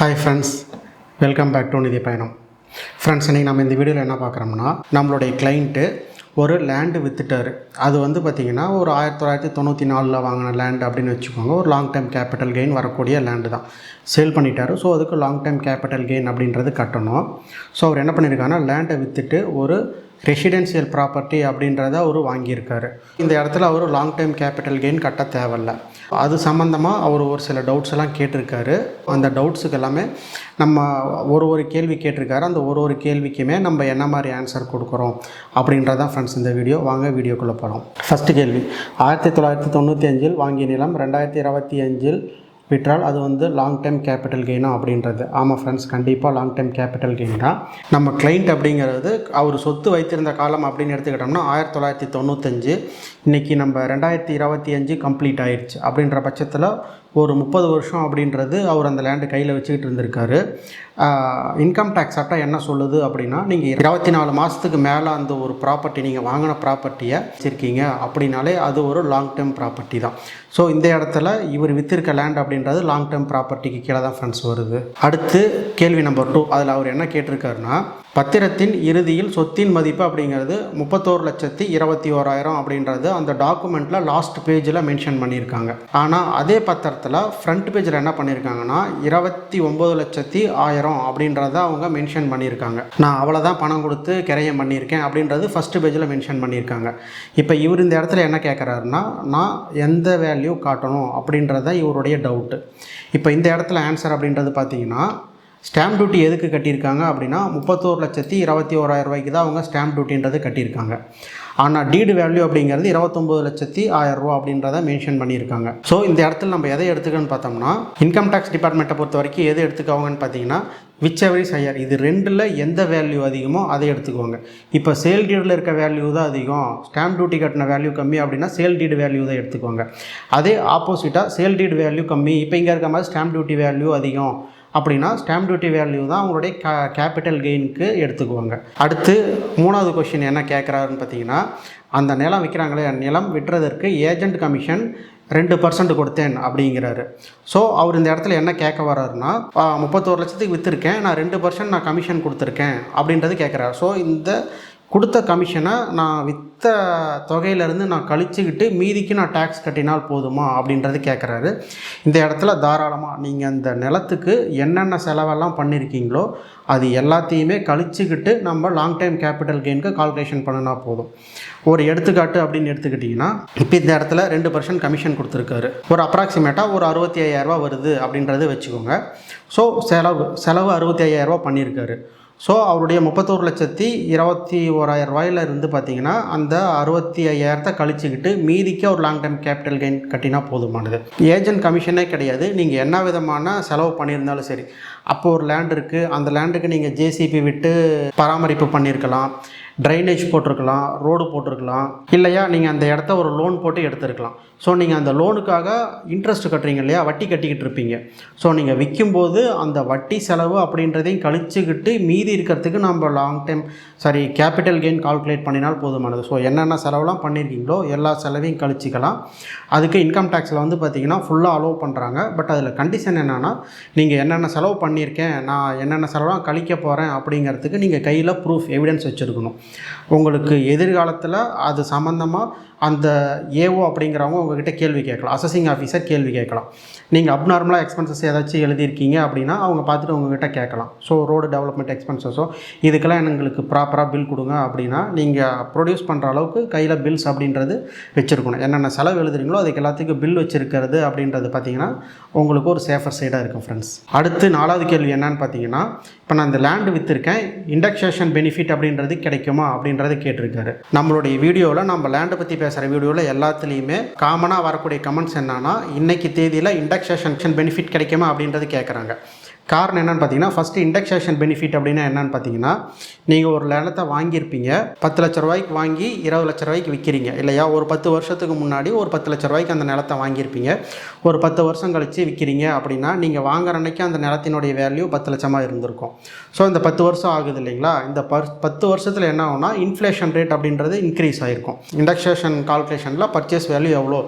Hi friends welcome back to நிதி பயணம் friends இன்றைக்கி நம்ம இந்த வீடியோவில் என்ன பார்க்குறோம்னா நம்மளுடைய கிளைண்ட்டு ஒரு லேண்டு வித்துட்டார். அது வந்து பார்த்திங்கன்னா ஒரு ஆயிரத்தி தொள்ளாயிரத்தி தொண்ணூற்றி நாலில் வாங்கின லேண்டு அப்படின்னு வச்சுக்கோங்க. ஒரு லாங் டைம் கேபிட்டல் கெயின் வரக்கூடிய லேண்டு தான். சேல் பண்ணிட்டாரு. ஸோ அதுக்கு லாங் டைம் கேபிட்டல் கெயின் அப்படின்றது கட்டணும். ஸோ அவர் என்ன பண்ணியிருக்காருன்னா லேண்டை விற்றுட்டு ஒரு ரெசிடென்சியல் ப்ராப்பர்ட்டி அப்படின்றத அவர் வாங்கியிருக்காரு. இந்த இடத்துல அவர் லாங் டைம் கேபிட்டல் கெயின் கட்ட தேவையில்ல. அது சம்மந்தமாக அவர் ஒரு சில டவுட்ஸ் எல்லாம் கேட்டிருக்காரு. அந்த டவுட்ஸுக்கு எல்லாமே நம்ம ஒரு ஒரு கேள்வி கேட்டிருக்காரு. அந்த ஒரு ஒரு கேள்விக்குமே நம்ம என்ன மாதிரி ஆன்சர் கொடுக்குறோம் அப்படின்றதான் ஃப்ரெண்ட்ஸ் இந்த வீடியோ வாங்க வீடியோக்குள்ளே போகிறோம் ஃபஸ்ட்டு கேள்வி. ஆயிரத்தி தொள்ளாயிரத்தி தொண்ணூற்றி அஞ்சில் வாங்கிய நிலம் ரெண்டாயிரத்தி இருபத்தி அஞ்சில் விற்றால் அது வந்து லாங் டைம் கேபிட்டல் கெயினா அப்படின்றது. ஆமாம் ஃப்ரெண்ட்ஸ் கண்டிப்பாக லாங் டைம் கேபிட்டல் கெயின் தான். நம்ம கிளைண்ட் அப்படிங்கிறது அவர் சொத்து வைத்திருந்த காலம் அப்படின்னு எடுத்துக்கிட்டோம்னா ஆயிரத்தி தொள்ளாயிரத்தி தொண்ணூத்தஞ்சு. இன்றைக்கி நம்ம ரெண்டாயிரத்தி இருபத்தி அஞ்சு கம்ப்ளீட் ஆயிடுச்சு. அப்படின்ற பட்சத்தில் ஒரு முப்பது வருஷம் அப்படின்றது அவர் அந்த லேண்டு கையில் வச்சுக்கிட்டு இருந்திருக்காரு. இன்கம் டேக்ஸ் சட்டம் என்ன சொல்லுது அப்படின்னா நீங்கள் இருபத்தி நாலு மாதத்துக்கு மேலே அந்த ஒரு ப்ராப்பர்ட்டி நீங்கள் வாங்கின ப்ராப்பர்ட்டியை வச்சுருக்கீங்க அப்படின்னாலே அது ஒரு லாங் டேர்ம் ப்ராப்பர்ட்டி தான். ஸோ இந்த இடத்துல இவர் வித்திருக்க லேண்ட் அப்படின்றது லாங் டேர்ம் ப்ராப்பர்ட்டிக்கு கீழே தான் ஃப்ரெண்ட்ஸ் வருது. அடுத்து கேள்வி நம்பர் டூ அதில் அவர் என்ன கேட்டிருக்காருன்னா பத்திரத்தின் இறுதியில் சொத்தின் மதிப்பு அப்படிங்கிறது முப்பத்தோரு லட்சத்தி இருபத்தி ஓராயிரம் அப்படின்றது அந்த டாக்குமெண்ட்டில் லாஸ்ட் பேஜில் மென்ஷன் பண்ணியிருக்காங்க. ஆனால் அதே பத்திரத்தில் ஃப்ரண்ட் பேஜில் என்ன பண்ணியிருக்காங்கன்னா இருபத்தி ஒம்பது லட்சத்தி ஆயிரம் அப்படின்றத அவங்க மென்ஷன் பண்ணியிருக்காங்க. நான் அவ்வளோதான் பணம் கொடுத்து கிரையம் பண்ணியிருக்கேன் அப்படின்றது ஃபஸ்ட்டு பேஜில் மென்ஷன் பண்ணியிருக்காங்க. இப்போ இவர் இந்த இடத்துல என்ன கேட்குறாருன்னா நான் எந்த வேல்யூ காட்டணும் அப்படின்றத இவருடைய டவுட்டு இப்போ இந்த இடத்துல ஆன்சர் அப்படின்றது பார்த்தீங்கன்னா ஸ்டாம்ப் டியூட்டி எதுக்கு கட்டியிருக்காங்க அப்படின்னா முப்பத்தோரு லட்சத்தி இருபத்தி ஓராயிரம் ரூபாய்க்கு தான் அவங்க ஸ்டாம்ப் டியூட்டின்றது கட்டியிருக்காங்க. ஆனால் டீடு வேல்யூ அப்படிங்கிறது இருபத்தொம்போது லட்சத்தி ஆயிரம் ரூபா அப்படின்றத மென்ஷன் பண்ணியிருக்காங்க. ஸோ இந்த இடத்துல நம்ம எதை எடுத்துக்கன்னு பார்த்தோம்னா இன்கம் டேக்ஸ் டிபார்ட்மெண்ட்டை பொறுத்த வரைக்கும் எது எடுத்துக்கோங்கன்னு பார்த்தீங்கன்னா விச் எவரிஸ் ஹையர் இது ரெண்டில் எந்த வேல்யூ அதிகமோ அதை எடுத்துக்கோங்க. இப்போ சேல் டீடில் இருக்க வேல்யூ தான் அதிகம். ஸ்டாம்ப் டியூட்டி கட்டின வேல்யூ கம்மி அப்படின்னா சேல் டீடு வேல்யூ தான் எடுத்துக்கோங்க. அதே ஆப்போசிட்டாக சேல் டீடு வேல்யூ கம்மி. இப்போ இங்கே இருக்க மாதிரி ஸ்டாம்ப் டியூட்டி வேல்யூ அதிகம். அப்படின்னா ஸ்டாம்ப் டியூட்டி வேல்யூ தான் அவங்களுடைய கே கேபிட்டல் கெயினுக்கு எடுத்துக்குவாங்க. அடுத்து மூணாவது கொஷின் என்ன கேட்குறாருன்னு பார்த்தீங்கன்னா அந்த நிலம் விற்கிறாங்களே நிலம் விட்டுறதற்கு ஏஜென்ட் கமிஷன் ரெண்டு பர்சன்ட் கொடுத்தேன் அப்படிங்கிறாரு. ஸோ அவர் இந்த இடத்துல என்ன கேட்க வர்றாருன்னா முப்பத்தோரு லட்சத்துக்கு விற்றுருக்கேன் நான் ரெண்டு பர்சன்ட் நான் கமிஷன் கொடுத்துருக்கேன் அப்படின்றது கேட்குறாரு. ஸோ இந்த கொடுத்த கமிஷனை நான் விற்ற தொகையிலேருந்து நான் கழிச்சுக்கிட்டு மீதிக்கு நான் டேக்ஸ் கட்டினால் போதுமா அப்படின்றது கேட்குறாரு இந்த இடத்துல தாராளமாக நீங்கள் அந்த நிலத்துக்கு என்னென்ன செலவெல்லாம் பண்ணியிருக்கீங்களோ அது எல்லாத்தையுமே கழிச்சுக்கிட்டு நம்ம லாங் டைம் கேபிட்டல் கெயினுக்கு கால்குலேஷன் பண்ணினா போதும். ஒரு எடுத்துக்காட்டு அப்படின்னு எடுத்துக்கிட்டிங்கன்னா இப்போ இந்த இடத்துல ரெண்டு பர்சன்ட் கமிஷன் கொடுத்துருக்காரு. ஒரு அப்ராக்சிமேட்டாக ஒரு அறுபத்தி ஐயாயிரரூபா வருது அப்படின்றத வச்சுக்கோங்க. ஸோ செலவு செலவு அறுபத்தி ஐயாயிரரூபா பண்ணியிருக்காரு ஸோ அவருடைய முப்பத்தோரு லட்சத்தி இருபத்தி ஓராயிரம் ரூபாயில் இருந்து பார்த்தீங்கன்னா அந்த அறுபத்தி ஐயாயிரத்தை கழிச்சுக்கிட்டு மீதிக்கு ஒரு லாங் டைம் கேபிட்டல் கெயின் கட்டினா போதுமானது. ஏஜென்ட் கமிஷனே கிடையாது. நீங்கள் என்ன விதமான செலவு பண்ணியிருந்தாலும் சரி. அப்போ ஒரு லேண்ட் இருக்குது அந்த லேண்டுக்கு நீங்கள் ஜேசிபி விட்டு பராமரிப்பு பண்ணியிருக்கலாம். ட்ரைனேஜ் போட்டிருக்கலாம். ரோடு போட்டிருக்கலாம். இல்லையா நீங்கள் அந்த இடத்த ஒரு லோன் போட்டு எடுத்திருக்கலாம். ஸோ நீங்கள் அந்த லோனுக்காக இன்ட்ரெஸ்ட் கட்டுறீங்க இல்லையா? வட்டி கட்டிக்கிட்டு இருப்பீங்க. ஸோ நீங்கள் விற்கும்போது அந்த வட்டி செலவு அப்படின்றதையும் கழிச்சுக்கிட்டு மீதி இருக்கிறதுக்கு நம்ம long time sorry capital gain calculate பண்ணினால் போதுமானது. ஸோ என்னென்ன செலவுலாம் பண்ணியிருக்கீங்களோ எல்லா செலவையும் கழிச்சிக்கலாம். அதுக்கு இன்கம் டேக்ஸில் வந்து பார்த்தீங்கன்னா ஃபுல்லாக அலோவ் பண்ணுறாங்க பட் அதில் கண்டிஷன் என்னென்னா நீங்கள் என்னென்ன செலவு பண்ணியிருக்கேன் நான் என்னென்ன செலவுலாம் கழிக்க போகிறேன் அப்படிங்கிறதுக்கு நீங்கள் கையில் ப்ரூஃப் எவிடன்ஸ் வச்சுருக்கணும். உங்களுக்கு எதிர்காலத்தில் அது சம்மந்தமாக அந்த ஏஓ அப்படிங்கிறவங்க உங்ககிட்ட கேள்வி கேட்கலாம். அசஸிங் ஆஃபீஸர் கேள்வி கேட்கலாம். நீங்கள் அப்நார்மலாக எக்ஸ்பென்சஸ் ஏதாச்சும் எழுதியிருக்கீங்க அப்படின்னா அவங்க பார்த்துட்டு உங்ககிட்ட கேட்கலாம். ஸோ ரோடு டெவலப்மெண்ட் எக்ஸ்பென்சஸோ இதுக்கெல்லாம் எங்களுக்கு ப்ராப்பராக பில் கொடுங்க அப்படின்னா நீங்கள் ப்ரொடியூஸ் பண்ணுற அளவுக்கு கையில் பில்ஸ் அப்படின்றது வச்சுருக்கணும். என்னென்ன செலவு எழுதுறீங்களோ அதுக்கு எல்லாத்துக்கும் பில் வச்சுருக்கிறது அப்படின்றது பார்த்தீங்கன்னா உங்களுக்கு ஒரு சேஃபர் சைடாக இருக்கும் ஃப்ரெண்ட்ஸ் அடுத்து நாலாவது கேள்வி என்னன்னு பார்த்தீங்கன்னா இப்போ நான் இந்த லேண்டு விற்றுருக்கேன் இண்டக்ஷேஷன் பெனிஃபிட் அப்படின்றது கிடைக்குமா அப்படின்றத கேட்டிருக்காரு. நம்மளுடைய வீடியோவில் நம்ம லேண்டை பற்றி பேசுகிற வீடியோவில் எல்லாத்துலேயுமே காமனாக வரக்கூடிய கமெண்ட்ஸ் என்னன்னா இன்னைக்கு தேதியில் இண்டக்ஷேஷன் பெனிஃபிட் கிடைக்குமா அப்படின்றது கேட்குறாங்க காரணம் என்னென்னு பார்த்தீங்கன்னா ஃபஸ்ட்டு இண்டெக்ஸேஷன் பெனிஃபிட் அப்படின்னா என்னென்னு பார்த்தீங்கன்னா நீங்கள் ஒரு நிலத்தை வாங்கியிருப்பீங்க. பத்து லட்ச ரூபாய்க்கு வாங்கி இருபது லட்ச ரூபாய்க்கு விற்கிறீங்க இல்லையா? ஒரு பத்து வருஷத்துக்கு முன்னாடி ஒரு பத்து லட்ச ரூபாய்க்கு அந்த நிலத்தை வாங்கியிருப்பீங்க. ஒரு பத்து வருஷம் கழித்து விற்கிறீங்க அப்படின்னா நீங்கள் வாங்குற அன்னைக்கு அந்த நிலத்தினுடைய வேல்யூ பத்து லட்சமாக இருந்திருக்கும். ஸோ இந்த பத்து வருஷம் ஆகுது இல்லைங்களா? இந்த பர் பத்து வருஷத்தில் என்ன ஆகும்னா இன்ஃப்ளேஷன் ரேட் அப்படின்றது இன்க்ரீஸ் ஆகிருக்கும் இண்டெக்ஸேஷன் கால்குலேஷனில் பர்ச்சேஸ் வேல்யூ எவ்வளோ?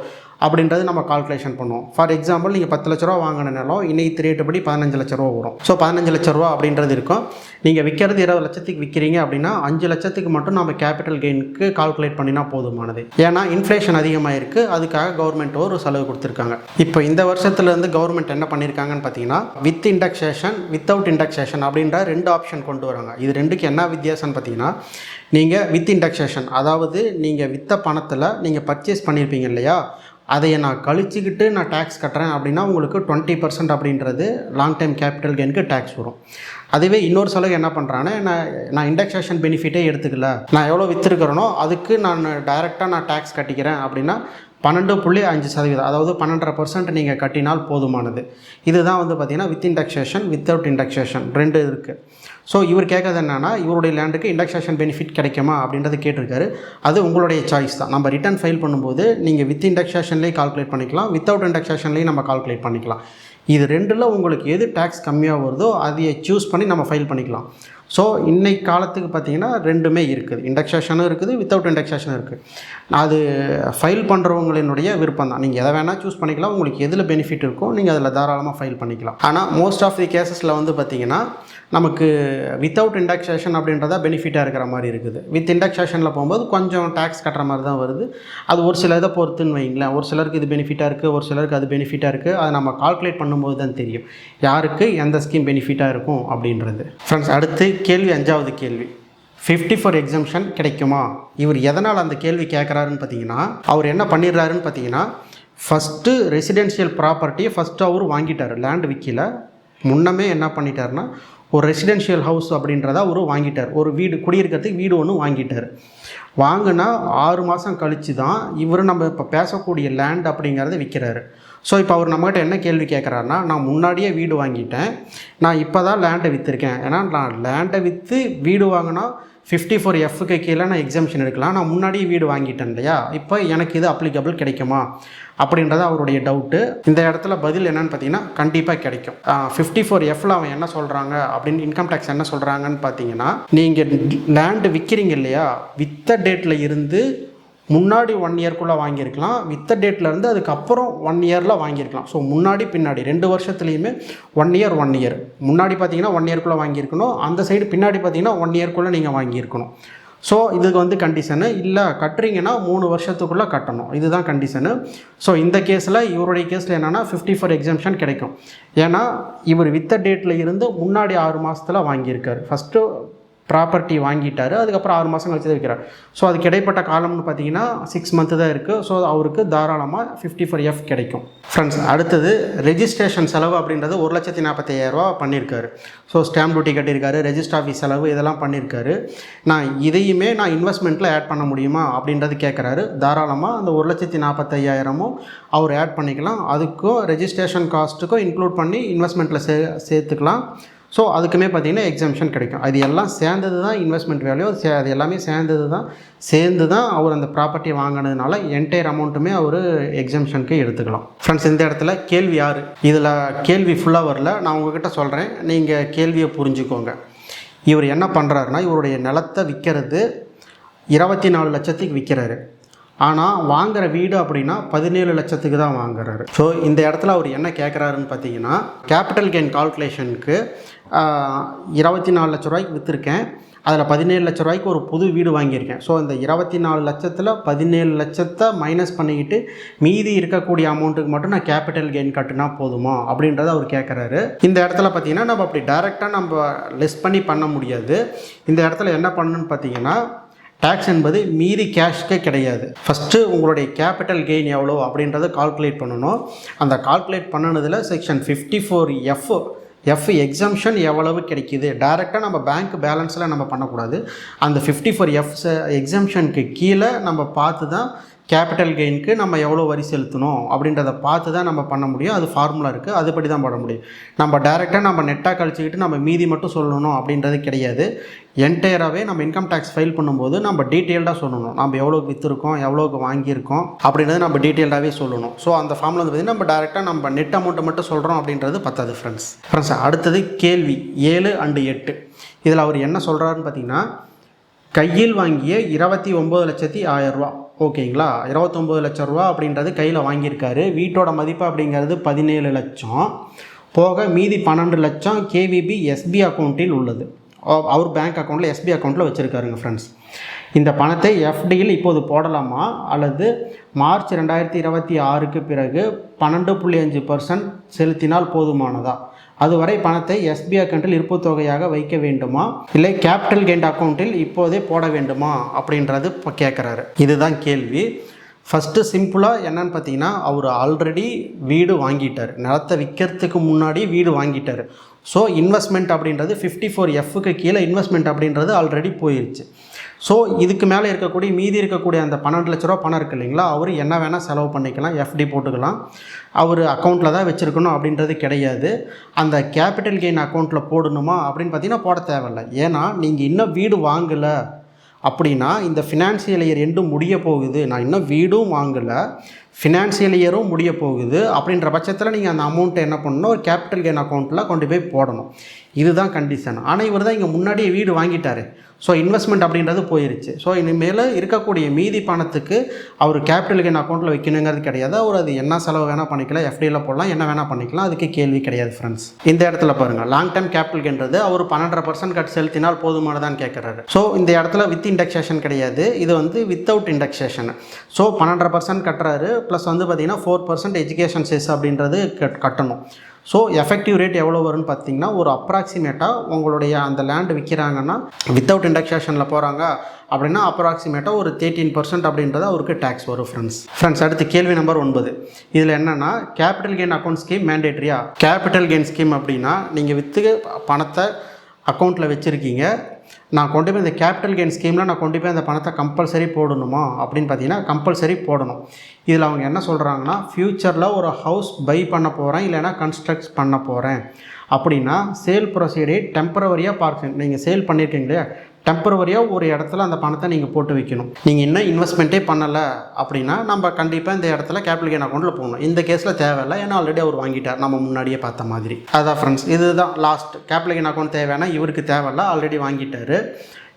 அப்படின்றது நம்ம கால்குலேஷன் பண்ணுவோம். ஃபார் எக்ஸாம்பிள் நீங்கள் பத்து லட்ச ரூபா வாங்கின நிலம் இன்னைக்கு ரேட்டு படி பதினஞ்சு லட்ச ரூபா வரும். ஸோ பதினஞ்சு லட்ச ரூபா அப்படின்றது இருக்கும். நீங்கள் விற்கிறது இருபது லட்சத்துக்கு விற்கிறீங்க அப்படின்னா அஞ்சு லட்சத்துக்கு மட்டும் நம்ம கேபிட்டல் கெயினுக்கு கால்குலேட் பண்ணினா போதுமானது. ஏன்னா இன்ஃப்ளேஷன் அதிகமாக இருக்குது அதுக்காக கவர்மெண்ட் ஒரு செலவு கொடுத்துருக்காங்க. இப்போ இந்த வருஷத்துலேருந்து கவர்மெண்ட் என்ன பண்ணியிருக்காங்கன்னு பார்த்தீங்கன்னா வித் இண்டக்ஷேஷன் வித்தவுட் இண்டக்ஷேஷன் அப்படின்ற ரெண்டு ஆப்ஷன் கொண்டு வராங்க. இது ரெண்டுக்கு என்ன வித்தியாசம்னு பார்த்தீங்கன்னா நீங்கள் வித் இண்டக்ஷேஷன் அதாவது நீங்கள் வித்த பணத்தில் நீங்கள் பர்ச்சேஸ் பண்ணியிருப்பீங்க இல்லையா? அதையை நான் கழிச்சுக்கிட்டு நான் டேக்ஸ் கட்டுறேன் அப்படின்னா உங்களுக்கு டுவெண்ட்டி பர்சன்ட் அப்படின்றது லாங் டைம் கேபிட்டல் கெயினுக்கு டேக்ஸ் வரும். அதுவே இன்னொரு சலுகை என்ன பண்ணுறாங்கன்னா நான் நான் இண்டெக்ஸேஷன் பெனிஃபிட்டே எடுத்துக்கல. நான் எவ்வளோ விற்றுருக்கிறேனோ அதுக்கு நான் டைரெக்டாக நான் டேக்ஸ் கட்டிக்கிறேன் அப்படின்னா பன்னெண்டு புள்ளி அஞ்சு சதவீதம் அதாவது பன்னெண்டரை பர்சன்ட் நீங்கள் கட்டினால் போதுமானது. இதுதான் வந்து பார்த்திங்கன்னா வித் இண்டெக்ஸேஷன் வித்தவுட் இண்டெக்ஸேஷன் ரெண்டு இருக்குது ஸோ இவர் கேட்கறது என்னென்னா இவருடைய லேண்டுக்கு இண்டெக்ஸேஷன் பெனிஃபிட் கிடைக்குமா அப்படின்றது கேட்டிருக்காரு. அது உங்களுடைய சாய்ஸ் தான். நம்ம ரிட்டர்ன் ஃபைல் பண்ணும்போது நீங்கள் வித் இண்டெக்ஸேஷன்லேயே கால்குலேட் பண்ணிக்கலாம் வித்தவுட் இண்டெக்ஸேஷன்லேயும் நம்ம கால்குலேட் பண்ணிக்கலாம். இது ரெண்டில் உங்களுக்கு எது டேக்ஸ் கம்மியாக வருதோ அதையை சூஸ் பண்ணி நம்ம ஃபைல் பண்ணிக்கலாம். ஸோ இன்னைக்கு காலத்துக்கு பார்த்தீங்கன்னா ரெண்டுமே இருக்குது. இண்டக்ஷேஷனும் இருக்குது வித்தவுட் இண்டக்ஷேஷனும் இருக்குது. அது ஃபைல் பண்ணுறவங்களினுடைய விருப்பம் தான் நீங்கள் எதை வேணால் சூஸ் பண்ணிக்கலாம். உங்களுக்கு எதில் பெனிஃபிட் இருக்கோ நீங்கள் அதில் தாராளமாக ஃபைல் பண்ணிக்கலாம். ஆனால் மோஸ்ட் ஆஃப் தி கேசஸில் வந்து பார்த்தீங்கன்னா நமக்கு வித்தவுட் இண்டக்ஷேஷன் அப்படின்றதா பெனிஃபிட்டாக இருக்கிற மாதிரி இருக்குது. வித் இண்டக்ஷேஷனில் போகும்போது கொஞ்சம் டேக்ஸ் கட்டுற மாதிரி தான் வருது. அது ஒரு சில இதை பொறுத்துன்னு வைங்களேன். ஒரு சிலருக்கு இது பெனிஃபிட்டாக இருக்குது ஒரு சிலருக்கு அது பெனிஃபிட்டாக இருக்குது அதை நம்ம கால்குலேட் பண்ணும்போது தான் தெரியும். யாருக்கு எந்த ஸ்கீம் பெனிஃபிட்டாக இருக்கும் அப்படின்றது. ஃப்ரெண்ட்ஸ் அடுத்து கேள்வி அஞ்சாவது கேள்வி. ஃபிஃப்டி ஃபோர் எக்ஸம்ஷன் கிடைக்குமா? இவர் எதனால் அந்த கேள்வி கேட்குறாருன்னு பார்த்தீங்கன்னா அவர் என்ன பண்ணிடுறாருன்னு பார்த்தீங்கன்னா ஃபஸ்ட்டு ரெசிடென்ஷியல் ப்ராப்பர்ட்டியை ஃபஸ்ட்டு அவர் வாங்கிட்டார் லேண்ட் விற்கல முன்னமே என்ன பண்ணிட்டாருன்னா ஒரு ரெசிடென்ஷியல் ஹவுஸ் அப்படின்றத அவர் வாங்கிட்டார். ஒரு வீடு குடியிருக்கிறதுக்கு வீடு ஒன்று வாங்கிட்டார். வாங்கினா ஆறு மாதம் கழித்து தான் இவர் நம்ம இப்போ பேசக்கூடிய லேண்ட் அப்படிங்கிறத விற்கிறாரு ஸோ இப்போ அவர் நம்மகிட்ட என்ன கேள்வி கேட்குறாருன்னா நான் முன்னாடியே வீடு வாங்கிட்டேன். நான் இப்போ தான் லேண்டை விற்றுருக்கேன் ஏன்னா நான் லேண்டை விற்று வீடு வாங்கினா ஃபிஃப்டி ஃபோர் எஃப்க்கு கீழே நான் எக்ஸாம்ஷன் எடுக்கலாம். நான் முன்னாடியே வீடு வாங்கிட்டேன் இல்லையா? இப்போ எனக்கு இது அப்ளிகபிள் கிடைக்குமா? அப்படின்றது அவருடைய டவுட்டு இந்த இடத்துல பதில் என்னன்னு பார்த்தீங்கன்னா கண்டிப்பாக கிடைக்கும். ஃபிஃப்டி ஃபோர் எஃப்ல அவன் என்ன சொல்கிறாங்க அப்படின்னு இன்கம் டேக்ஸ் என்ன சொல்கிறாங்கன்னு பார்த்தீங்கன்னா நீங்கள் லேண்டு விற்கிறீங்க இல்லையா? வித்த டேட்டில் இருந்து முன்னாடி ஒன் இயர்க்குள்ளே வாங்கியிருக்கலாம். வித்த டேட்லேருந்து அதுக்கப்புறம் ஒன் இயரில் வாங்கியிருக்கலாம். ஸோ முன்னாடி பின்னாடி ரெண்டு வருஷத்துலேயுமே ஒன் இயர் ஒன் இயர் முன்னாடி பார்த்தீங்கன்னா ஒன் இயர்க்குள்ளே வாங்கியிருக்கணும். அந்த சைடு பின்னாடி பார்த்தீங்கன்னா ஒன் இயர்க்குள்ளே நீங்கள் வாங்கியிருக்கணும். ஸோ இதுக்கு வந்து கண்டிஷனு இல்லை கட்டுறீங்கன்னா மூணு வருஷத்துக்குள்ளே கட்டணும். இதுதான் கண்டிஷனு ஸோ இந்த கேஸில் இவருடைய கேஸில் என்னென்னா ஃபிஃப்டி ஃபோர் எக்ஸாம்ஷன் கிடைக்கும். ஏன்னா இவர் வித்த டேட்டில் இருந்து முன்னாடி ஆறு மாதத்தில் வாங்கியிருக்கார். ஃபஸ்ட்டு ப்ராப்பர்ட்டி வாங்கிட்டார். அதுக்கப்புறம் ஆறு மாதம் கழிச்சு தான் விற்கிறார் ஸோ அதுக்கு இடைப்பட்ட காலம்னு பார்த்தீங்கன்னா சிக்ஸ் மந்த்து தான் இருக்குது ஸோ அவருக்கு தாராளமாக ஃபிஃப்டி ஃபோர் எஃப் கிடைக்கும். ஃப்ரெண்ட்ஸ் அடுத்தது ரெஜிஸ்ட்ரேஷன் செலவு அப்படின்றது ஒரு லட்சத்தி நாற்பத்தையாயிரரூவா பண்ணியிருக்காரு ஸோ ஸ்டாம்ப் டியூட்டி கட்டியிருக்காரு ரெஜிஸ்டர் ஆஃபீஸ் செலவு இதெல்லாம் பண்ணியிருக்காரு நான் இதையுமே நான் இன்வெஸ்ட்மெண்ட்டில் ஆட் பண்ண முடியுமா அப்படின்றது கேட்குறாரு தாராளமாக அந்த ஒரு லட்சத்தி நாற்பத்தையாயிரமும் அவர் ஆட் பண்ணிக்கலாம். அதுக்கும் ரெஜிஸ்ட்ரேஷன் காஸ்ட்டுக்கும் இன்க்ளூட் பண்ணி இன்வெஸ்ட்மெண்ட்டில் சே சேர்த்துக்கலாம். ஸோ அதுக்குமே பார்த்திங்கன்னா எக்ஸம்ஷன் கிடைக்கும். அது எல்லாம் சேர்ந்தது தான் இன்வெஸ்ட்மெண்ட் வேல்யூ சே அது எல்லாமே சேர்ந்தது தான். சேர்ந்து தான் அவர் அந்த ப்ராப்பர்ட்டி வாங்கினதுனால என்டையர் அமௌண்ட்டுமே அவர் எக்ஸம்ஷனுக்கு எடுத்துக்கலாம். ஃப்ரெண்ட்ஸ் இந்த இடத்துல கேள்வி யார்? இதில் கேள்வி ஃபுல்லாக வரல. நான் உங்ககிட்ட சொல்கிறேன் நீங்கள் கேள்வியை புரிஞ்சுக்கோங்க. இவர் என்ன பண்ணுறாருன்னா இவருடைய நிலத்தை விற்கிறது இருபத்தி நாலு லட்சத்துக்கு விற்கிறாரு ஆனால் வாங்குற வீடு அப்படின்னா பதினேழு லட்சத்துக்கு தான் வாங்குறாரு. ஸோ இந்த இடத்துல அவர் என்ன கேட்குறாருன்னு பார்த்தீங்கன்னா கேபிட்டல் கெயின் கால்குலேஷனுக்கு இருபத்தி நாலு லட்ச ரூபாய்க்கு விற்றுருக்கேன் அதில் பதினேழு லட்ச ரூபாய்க்கு ஒரு புது வீடு வாங்கியிருக்கேன். ஸோ இந்த இருபத்தி நாலு லட்சத்தில் பதினேழு லட்சத்தை மைனஸ் பண்ணிக்கிட்டு மீதி இருக்கக்கூடிய அமௌண்ட்டுக்கு மட்டும் நான் கேபிட்டல் கெயின் கட்டினா போதுமா அப்படின்றத அவர் கேட்குறாரு இந்த இடத்துல பார்த்தீங்கன்னா நம்ம அப்படி டைரெக்டாக நம்ம லெஸ் பண்ணி பண்ண முடியாது. இந்த இடத்துல என்ன பண்ணணும்னு பார்த்தீங்கன்னா டேக்ஸ் என்பது மீதி கேஷ்க்கே கிடையாது. ஃபஸ்ட்டு உங்களுடைய கேபிட்டல் கெயின் எவ்வளோ அப்படின்றத கால்குலேட் பண்ணணும். அந்த calculate பண்ணினதில் section fifty four F F exemption எவ்வளவு கிடைக்கிது? டைரெக்டாக நம்ம பேங்க் பேலன்ஸில் நம்ம பண்ணக்கூடாது. அந்த ஃபிஃப்டி ஃபோர் எஃப் எக்ஸம்ஷனுக்கு கீழே நம்ம பார்த்து தான் கேபிட்டல் கெயினுக்கு நம்ம எவ்வளோ வரி செலுத்தணும் அப்படின்றத பார்த்து தான் நம்ம பண்ண முடியும். அது ஃபார்முலா இருக்குது அதுபடி தான் பண்ண முடியும். நம்ம டைரெக்டாக நம்ம நெட்டாக கழிச்சிக்கிட்டு நம்ம மீதி மட்டும் சொல்லணும் அப்படின்றது கிடையாது. என்டையராகவே நம்ம இன்கம் டேக்ஸ் ஃபைல் பண்ணும்போது நம்ம டீட்டெயில்டாக சொல்லணும். நம்ம எவ்வளோக்கு விற்றுருக்கோம் எவ்வளோக்கு வாங்கியிருக்கோம் அப்படின்றது நம்ம டீட்டெயில்டாகவே சொல்லணும். ஸோ அந்த ஃபார்மில் வந்து பார்த்திங்கன்னா நம்ம டேரெக்டாக நம்ம நெட் அமௌண்ட்டை மட்டும் சொல்கிறோம் அப்படின்றது பத்தாது ஃப்ரெண்ட்ஸ் ஃப்ரெண்ட்ஸ் அடுத்தது கேள்வி. ஏழு அண்டு எட்டு. இதில் அவர் என்ன சொல்கிறாருன்னு பார்த்தீங்கன்னா கையில் வாங்கிய இருபத்தி ஒம்பது லட்சத்தி ஆயிரம் ரூபா ஓகேங்களா? இருபத்தொம்போது லட்ச ரூபா அப்படின்றது கையில் வாங்கியிருக்காரு. வீட்டோட மதிப்பு அப்படிங்கிறது பதினேழு லட்சம். போக மீதி பன்னெண்டு லட்சம் கேவிபி எஸ்பி அக்கௌண்ட்டில் உள்ளது. அவர் பேங்க் அக்கௌண்ட்டில் எஸ்பி அக்கௌண்ட்டில் வச்சுருக்காருங்க ஃப்ரெண்ட்ஸ் இந்த பணத்தை எஃப்டியில் இப்போது போடலாமா? அல்லது மார்ச் ரெண்டாயிரத்தி இருபத்தி ஆறுக்கு பிறகு பன்னெண்டு புள்ளி அஞ்சு பர்சன்ட் செலுத்தினால் போதுமானதா? அதுவரை பணத்தை எஸ்பி அக்கௌண்ட்டில் இருப்பு தொகையாக வைக்க வேண்டுமா? இல்லை கேபிட்டல் கெயின் அக்கௌண்ட்டில் இப்போதே போட வேண்டுமா? அப்படின்றது இப்போ கேட்குறாரு இதுதான் கேள்வி. ஃபஸ்ட்டு சிம்பிளாக என்னன்னு பார்த்தீங்கன்னா அவர் ஆல்ரெடி வீடு வாங்கிட்டார். நிலத்தை விற்கிறதுக்கு முன்னாடி வீடு வாங்கிட்டார். ஸோ இன்வெஸ்ட்மெண்ட் அப்படின்றது ஃபிஃப்டி ஃபோர் எஃப்க்கு கீழே இன்வெஸ்ட்மெண்ட் அப்படின்றது ஆல்ரெடி போயிருச்சு. ஸோ இதுக்கு மேலே இருக்கக்கூடிய மீதி இருக்கக்கூடிய அந்த பன்னெண்டு லட்ச ரூபா பணம் இருக்கு இல்லைங்களா? அவர் என்ன வேணால் செலவு பண்ணிக்கலாம் எஃப்டி போட்டுக்கலாம். அவர் அக்கௌண்ட்டில் தான் வச்சுருக்கணும் அப்படின்றது கிடையாது. அந்த கேபிட்டல் கெயின் அக்கௌண்ட்டில் போடணுமா அப்படின்னு பார்த்தீங்கன்னா போட தேவையில்லை. ஏன்னா நீங்கள் இன்னும் வீடு வாங்கலை அப்படின்னா இந்த ஃபினான்சியல் இயர் எண்டும் முடிய போகுது. நான் இன்னும் வீடும் வாங்கலை ஃபினான்சியல் இயரும் முடிய போகுது அப்படின்ற பட்சத்தில் நீங்கள் அந்த அமௌண்ட்டை என்ன பண்ணணும்? ஒரு கேபிட்டல் கெயின் அக்கௌண்ட்டில் கொண்டு போய் போடணும். இதுதான் கண்டிஷன் ஆனால் இவர் தான் இங்கே முன்னாடியே வீடு வாங்கிட்டார். ஸோ இன்வெஸ்ட்மெண்ட் அப்படின்றது போயிருச்சு. ஸோ இனிமேல் இருக்கக்கூடிய மீதி பணத்துக்கு அவர் கேபிட்டல் கெயின் அக்கௌண்ட்டில் வைக்கணுங்கிறது கிடையாது. அவர் அது என்ன செலவு வேணால் பண்ணிக்கலாம் எஃப்டியில் போடலாம் என்ன வேணால் பண்ணிக்கலாம் அதுக்கு கேள்வி கிடையாது ஃப்ரெண்ட்ஸ் இந்த இடத்துல பாருங்கள் லாங் டேர்ம் கேபிட்டல் கெயின்றது அவர் பன்னெண்டரை பர்சன்ட் கட் செலுத்தினால் போதுமானதான் கேட்குறாரு ஸோ இந்த இடத்துல வித் இண்டெக்ஸேஷன் கிடையாது. இது வந்து வித்தவுட் இண்டெக்ஸேஷன் ஸோ பன்னெண்டரை பர்சன்ட் கட்டுறாரு ப்ளஸ் வந்து பார்த்தீங்கன்னா ஃபோர் பர்சன்ட் எஜுகேஷன் செஸ் அப்படின்றது கட்- கட்டணும். ஸோ எஃபெக்டிவ் ரேட் எவ்வளோ வரும்னு பார்த்தீங்கன்னா ஒரு அப்ராக்சிமேட்டாக உங்களுடைய அந்த லேண்ட் விற்கிறாங்கன்னா வித்தவுட் இண்டக்ஷேஷனில் போகிறாங்க அப்படின்னா அப்ராக்சிமேட்டாக ஒரு தேர்ட்டீன் பர்சன்ட் அப்படின்றது அவருக்கு டேக்ஸ் வரும் ஃப்ரெண்ட்ஸ் ஃப்ரெண்ட்ஸ் அடுத்து கேள்வி நம்பர் ஒன்பது. இதில் என்னென்னா கேபிட்டல் கெயின் அக்கௌண்ட் ஸ்கீம் மேண்டேட்ரியா கேபிட்டல் கெயின் ஸ்கீம் அப்படின்னா நீங்கள் விற்று பணத்தை அக்கௌண்ட்டில் வச்சுருக்கீங்க. நான் கொண்டு போய் இந்த கேபிட்டல் கெயின் ஸ்கீமில் நான் கொண்டு போய் அந்த பணத்தை கம்பல்சரி போடணுமா? அப்படின்னு பார்த்தீங்கன்னா கம்பல்சரி போடணும். இதில் அவங்க என்ன சொல்கிறாங்கன்னா ஃப்யூச்சரில் ஒரு ஹவுஸ் பை பண்ண போகிறேன் இல்லைன்னா கன்ஸ்ட்ரக்ட் பண்ண போகிறேன் அப்படின்னா சேல் ப்ரொசீடே டெம்பரவரியாக பார்க்க நீங்கள் சேல் பண்ணியிருக்கீங்களே டெம்பரவரியாக ஒரு இடத்துல அந்த பணத்தை நீங்கள் போட்டு வைக்கணும். நீங்கள் இன்னும் இன்வெஸ்ட்மெண்ட்டே பண்ணலை அப்படின்னா நம்ம கண்டிப்பாக இந்த இடத்துல கேபிட்டல் கெயின் அக்கௌண்ட்டில் போகணும் இந்த கேஸில் தேவையில்லை. ஏன்னா ஆல்ரெடி அவர் வாங்கிட்டார். நம்ம முன்னாடியே பார்த்த மாதிரி. அதான் ஃப்ரெண்ட்ஸ் இதுதான் லாஸ்ட் கேபிட்டல் கெயின் அக்கௌண்ட் தேவைன்னா இவருக்கு தேவையில்ல. ஆல்ரெடி வாங்கிட்டார்.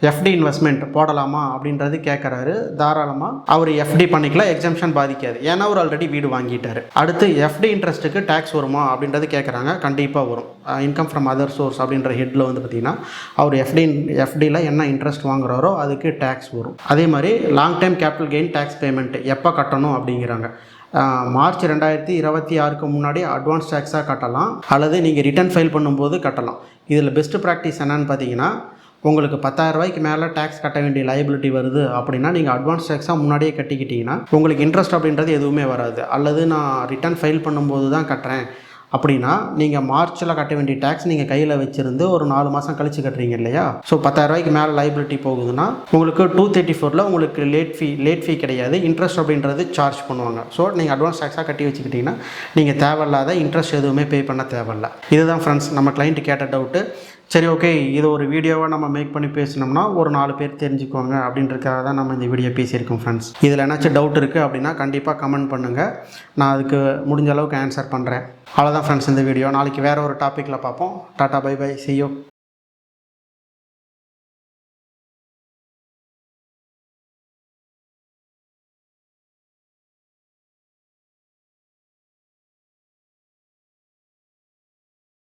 எஃப்டி இன்வெஸ்ட்மெண்ட் போடலாமா அப்படின்றது கேட்குறாரு தாராளமாக அவர் எஃப்டி பண்ணிக்கலாம் எக்ஸம்ஷன் பாதிக்காது. ஏன்னா அவர் ஆல்ரெடி வீடு வாங்கிட்டார். அடுத்து எஃப்டி இன்ட்ரெஸ்ட்டுக்கு டேக்ஸ் வருமா அப்படின்றது கேட்குறாங்க கண்டிப்பாக வரும். இன்கம் ஃப்ரம் அதர் சோர்ஸ் அப்படின்ற ஹெட்டில் வந்து பார்த்திங்கன்னா அவர் எஃப்டி எஃப்டியில் என்ன இன்ட்ரெஸ்ட் வாங்குறாரோ அதுக்கு டேக்ஸ் வரும். அதே மாதிரி long time capital gain tax payment எப்போ கட்டணும் அப்படிங்கிறாங்க. மார்ச் ரெண்டாயிரத்தி இருபத்தி ஆறுக்கு முன்னாடி அட்வான்ஸ் டேக்ஸாக கட்டலாம். அல்லது நீங்கள் ரிட்டர்ன் ஃபைல் பண்ணும்போது கட்டலாம். இதில் பெஸ்ட் ப்ராக்டிஸ் என்னன்னு பார்த்தீங்கன்னா உங்களுக்கு பத்தாயிரரூபாய்க்கு மேலே டேக்ஸ் கட்ட வேண்டிய லைபிலிட்டி வருது அப்படின்னா நீங்கள் அட்வான்ஸ் டேக்ஸாக முன்னாடியே கட்டிக்கிட்டிங்கன்னா உங்களுக்கு இன்ட்ரெஸ்ட் அப்படின்றது எதுவுமே வராது. அல்லது நான் ரிட்டர்ன் ஃபைல் பண்ணும்போது தான் கட்டுறேன். அப்படின்னா நீங்கள் மார்ச்சில் கட்ட வேண்டிய டேக்ஸ் நீங்கள் கையில் வச்சுருந்து ஒரு நாலு மாதம் கழிச்சு கட்டுறீங்க இல்லையா? ஸோ பத்தாயிரரூபாய்க்கு மேலே லைபிலிட்டி போகுதுன்னா உங்களுக்கு டூ தேர்ட்டி ஃபோரில் உங்களுக்கு லேட் ஃபீ லேட் ஃபீ கிடையாது. இன்ட்ரெஸ்ட் அப்படின்றது சார்ஜ் பண்ணுவாங்க. ஸோ நீங்கள் அட்வான்ஸ் டேக்ஸாக கட்டி வச்சுக்கிட்டிங்கன்னா நீங்கள் தேவையில்லாத இன்ட்ரெஸ்ட் எதுவுமே பே பண்ண தேவையில்ல. இதுதான் ஃப்ரெண்ட்ஸ் நம்ம கிளைண்ட்டு கேட்ட டவுட்டு சரி ஓகே இது ஒரு வீடியோவாக நம்ம மேக் பண்ணி பேசினோம்னா ஒரு நாலு பேர் தெரிஞ்சுக்குவாங்க அப்படின்றதுக்காக தான் நம்ம இந்த வீடியோ பேசியிருக்கோம் ஃப்ரெண்ட்ஸ் இதில் என்னாச்சும் டவுட் இருக்குது அப்படின்னா கண்டிப்பாக கமெண்ட் பண்ணுங்கள் நான் அதுக்கு முடிஞ்ச அளவுக்கு ஆன்சர் பண்ணுறேன் அவ்வளோதான் ஃப்ரெண்ட்ஸ் இந்த வீடியோ நாளைக்கு வேறு ஒரு டாப்பிக்கில் பார்ப்போம். டாட்டா பை பை செய்யும்